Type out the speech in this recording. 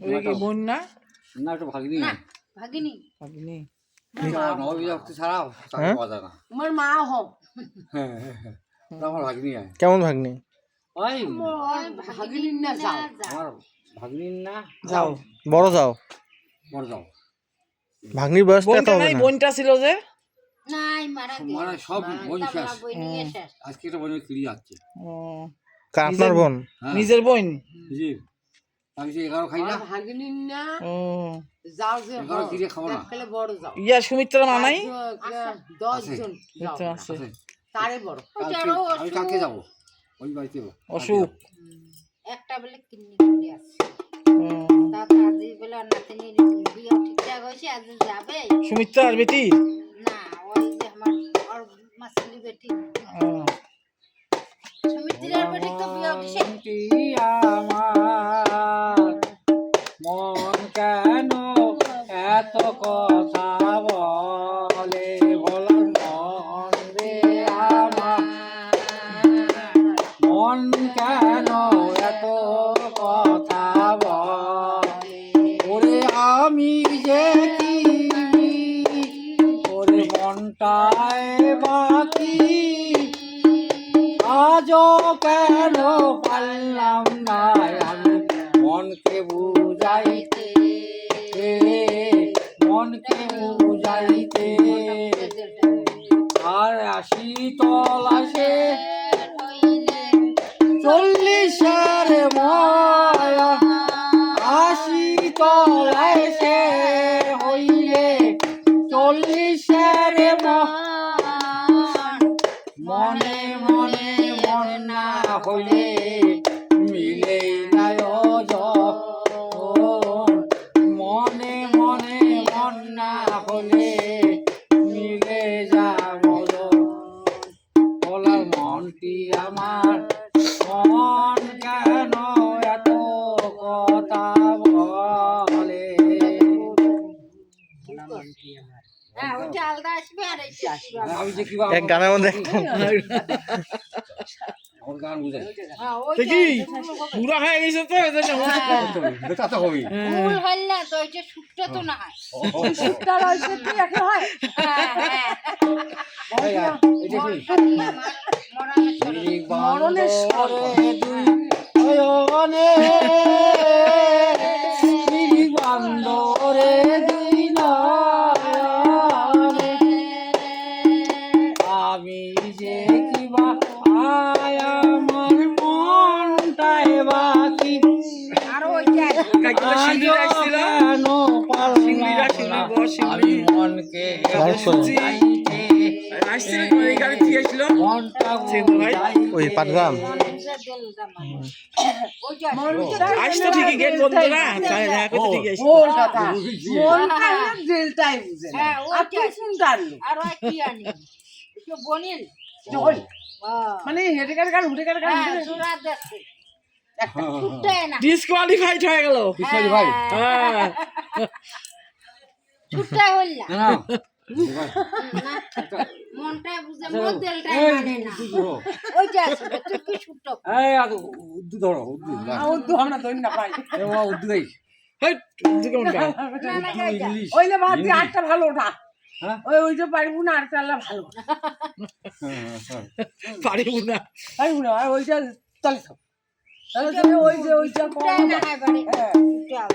ওই কি বোন না না একটু ভাগিনি। না ভাগিনি। ভাগিনি। কেমন ভাগ্নি? বড় যাও। ভাগ্নির বয়সটা এত বোনটা হবে না। বোনটা ছিল যে? মানে সব বই নিয়ে আজকে একটা বোনের ফিরে যাচ্ছে আপনার বোন? হ্যাঁ। নিজের বোন? জি ইয়া সুমিত্রা মানাই। অসুখ। একটা বেলে কিডনি আর বেটি না ওই যে আমার মাসলি বেটি মনটায় বাকি। আজও কেন পারলাম না আমি মনকে বুঝাইতে? মনকে বুঝাইতে। আর আশি তলাশে। চল্লিশের ময়া মনে মনে মন না হইলে মিলে মনে মনে মন না হলে মিলে যাব বলার মনটি আমার মন কেন এত কথা বলে? হ্যাঁ ওইটা আলাদা আসবে আর এইটা আসবে। আলাদা। আমি যে কি এক গানের মধ্যে গান কিবা আয় আমার মনটায় বাকি আর শিউলি। আমি মনকে। ওই পাটগ্রাম। আসতো ঠিকই গেট বন্ধ না? হ্যাঁ। আর কি আনি? বনিল। হ্যাঁ। মানে হেঁটে কাটে কাটে উঠে কাটে হ্যাঁ, জোড়া দেখছে। একটা ছুট্টাই না। ডিসকোয়ালিফাইড হয়ে গেল বিশ্বজিৎ ভাই হ্যাঁ হইল না। মনটা বুঝে মন মানে না। ওইটা তুই কি ছুট্টো? এই, উদ্দু ধরো, উদ্দু, উদ্দু। ওইলে। আটটা ভালো ওঠা হ্যাঁ? ওই যে পারব না আটটা আল্লাহ ভালো। পারিব না। পারব না আর ওইটা চলে তাহলে তুমি ওই যে ওইটা